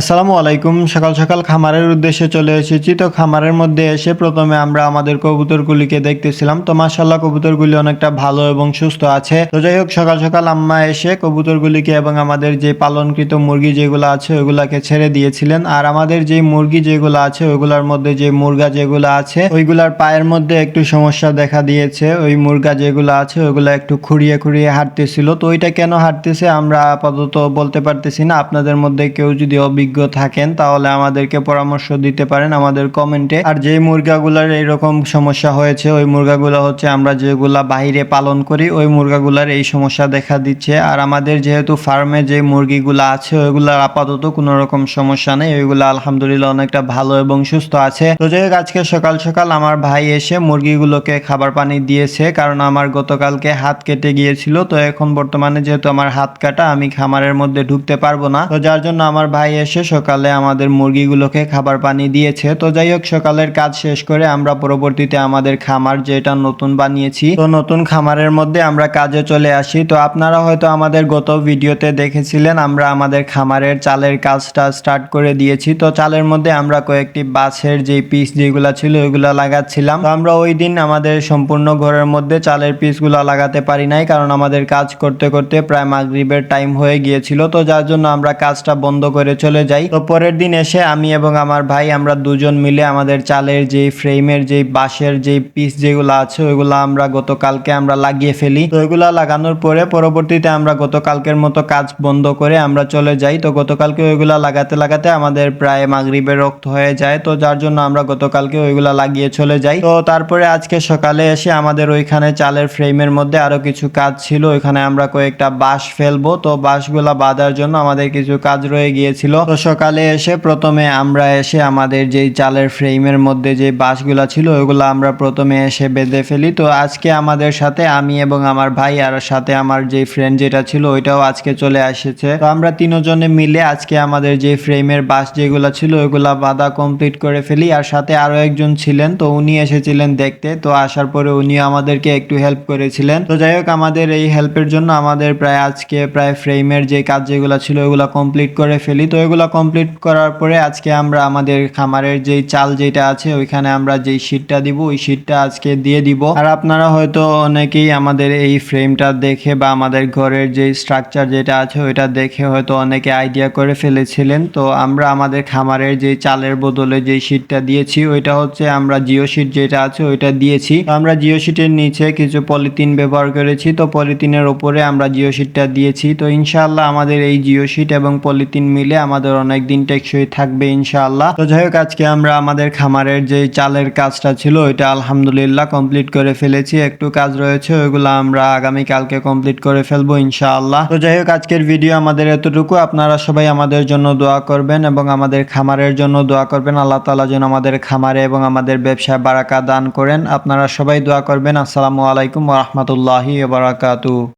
আসসালামু আলাইকুম। সকাল সকাল খামারের উদ্দেশ্যে চলে এসেছি। তো খামারের মধ্যে এসে প্রথমে আমরা আমাদের কবুতরগুলিকে দেখতেছিলাম। তো মাসাল্লাহ কবুতরগুলি অনেকটা ভালো এবং সুস্থ আছে। তো যাই হোক, সকাল সকাল আম্মা এসে কবুতরগুলিকে এবং আমাদের যে পালনকৃত মুরগি যেগুলো আছে, ওইগুলাকে ছেড়ে দিয়েছিলেন। আর আমাদের যে মুরগি যেগুলো আছে, ওইগুলোর মধ্যে যে মুরগা যেগুলো আছে, ওইগুলার পায়ের মধ্যে একটু সমস্যা দেখা দিয়েছে। ওই মুরগা যেগুলো আছে, ওইগুলো একটু খুঁড়িয়ে খুঁড়িয়ে হাঁটতেছিল। তো ওইটা কেন হাঁটতেছে আমরা আপাতত বলতে পারতেছি না। আপনাদের মধ্যে কেউ যদি অভিজ্ঞ থাকেন, তাহলে আমাদেরকে পরামর্শ দিতে পারেন আমাদের কমেন্টে। আর যে মুরগাগুলার এইরকম সমস্যা হয়েছে, ওই মুরগাগুলো হচ্ছে আমরা যেগুলা বাইরে পালন করি, ওই মুরগাগুলার এই সমস্যা দেখা দিচ্ছে। আর আমাদের যেহেতু ফার্মে যে মুরগিগুলো আছে, ওইগুলার আপাতত কোনো রকম সমস্যা নেই। ওইগুলো আলহামদুলিল্লাহ অনেকটা ভালো এবং সুস্থ আছে। তো যাই আজকে সকাল সকাল আমার ভাই এসে মুরগিগুলোকে খাবার পানি দিয়েছে, কারণ আমার গতকালকে হাত কেটে গিয়েছিল। তো এখন বর্তমানে যেহেতু আমার হাত কাটা, আমি খামারের মধ্যে ঢুকতে পারব না। তো যার জন্য আমার ভাই এসে সকালে আমাদের মুরগিগুলোকে খাবার পানি দিয়েছে। তো যাই হোক, সকালের কাজ শেষ করে আমরা পরবর্তীতে আমাদের খামার যেটা নতুন বানিয়েছি, তো নতুন খামারের মধ্যে আমরা কাজে চলে আসি। তো আপনারা হয়তো আমাদের গত ভিডিওতে দেখেছিলেন, আমরা আমাদের খামারের চালের কাজটা স্টার্ট করে দিয়েছি। তো চালের মধ্যে আমরা কয়েকটি বাঁশের যে পিস যেগুলো ছিল, ওইগুলো লাগাচ্ছিলাম। তো আমরা ওই দিন আমাদের সম্পূর্ণ ঘরের মধ্যে চালের পিসগুলো লাগাতে পারি নাই, কারণ আমাদের কাজ করতে করতে প্রায় মাগরিবের টাইম হয়ে গিয়েছিল। তো যার জন্য আমরা কাজটা বন্ধ করে চলে যাই। তো পরের দিন এসে আমি এবং আমার ভাই আমরা দুজন মিলে আমাদের চালের যে ফ্রেমের যে বাঁশের যে পিস যেগুলো আছে, ওইগুলো আমরা গতকালকে আমরা লাগিয়ে ফেলি। তো ওইগুলা লাগানোর পরে পরবর্তীতে আমরা গতকালকের মতো কাজ বন্ধ করে আমরা চলে যাই। তো গতকালকে ওইগুলা লাগাতে লাগাতে আমাদের প্রায় মাগরিবের রক্ত হয়ে যায়। তো যার জন্য আমরা গতকালকে ওইগুলা লাগিয়ে চলে যাই। তো তারপরে আজকে সকালে এসে আমাদের ওইখানে চালের ফ্রেমের মধ্যে আরও কিছু কাজ ছিল। ওইখানে আমরা কয়েকটা বাঁশ ফেলব। তো বাঁশগুলা বাঁধার জন্য আমাদের কিছু কাজ রয়ে গিয়েছিল। তো সকালে এসে প্রথমে আমরা এসে আমাদের যেই চালের ফ্রেমের মধ্যে যে বাঁশগুলা ছিল ওইগুলো আমরা প্রথমে এসে বেঁধে ফেলি। তো আজকে আমাদের সাথে আমি এবং আমার ভাই আর সাথে আমার যে ফ্রেন্ড যেটা ছিল, ওইটাও আজকে চলে এসেছে। তো আমরা তিনজনে মিলে আজকে আমাদের যে ফ্রেমের বাঁশ যেগুলো ছিল ওইগুলা বাঁধা কমপ্লিট করে ফেলি। আর সাথে আরও একজন ছিলেন, তো উনি এসেছিলেন দেখতে। তো আসার পরে উনি আমাদেরকে একটু হেল্প করেছিলেন। তো যাই হোক, আমাদের এই হেল্পের জন্য আমাদের প্রায় আজকে প্রায় ফ্রেমের যে কাজ যেগুলো ছিল ওইগুলো কমপ্লিট করে ফেলি। তো এগুলো কমপ্লিট করার পরে আজকে আমরা আমাদের খামারের যেই চাল যেটা আছে, ওইখানে আমরা যেই শীটটা দিব, ওই শীটটা আজকে দিয়ে দিব। আর আপনারা হয়তো অনেকেই আমাদের এই ফ্রেমটা দেখে বা আমাদের ঘরের যে স্ট্রাকচার যেটা আছে, ওইটা দেখে হয়তো অনেকে আইডিয়া করে ফেলেছিলেন। তো আমরা আমাদের খামারের যে চালের বদলে যে শীটটা দিয়েছি, ওইটা হচ্ছে আমরা জিও শীট যেটা আছে, ওইটা দিয়েছি। আমরা জিও শীটের নিচে কিছু পলিথিন ব্যবহার করেছি। তো পলিথিনের ওপরে আমরা জিও শীটটা দিয়েছি। তো ইনশাআল্লাহ আমাদের এই জিও শীট এবং পলিথিন মিলে আমাদের অনেক দিন টেকসই থাকবে ইনশাআল্লাহ। তো যাই হোক, আজকে আমরা আমাদের খামারের যে চালের কাজটা ছিল, ওইটা আলহামদুলিল্লাহ কমপ্লিট করে ফেলেছি। একটু কাজ রয়েছে, ওইগুলো আমরা আগামী কালকে কমপ্লিট করে ফেলব ইনশাআল্লাহ। তো যাই হোক, আজকের ভিডিও আমাদের এতটুকু। আপনারা সবাই আমাদের জন্য দোয়া করবেন এবং আমাদের খামারের জন্য দোয়া করবেন। আল্লাহ তাআলা যেন আমাদের খামারে এবং আমাদের ব্যবসায় বারাকা দান করেন। আপনারা সবাই দোয়া করবেন। আসসালামু আলাইকুম রাহমাতুল্লাহি ওয়া বারাকাতুহু।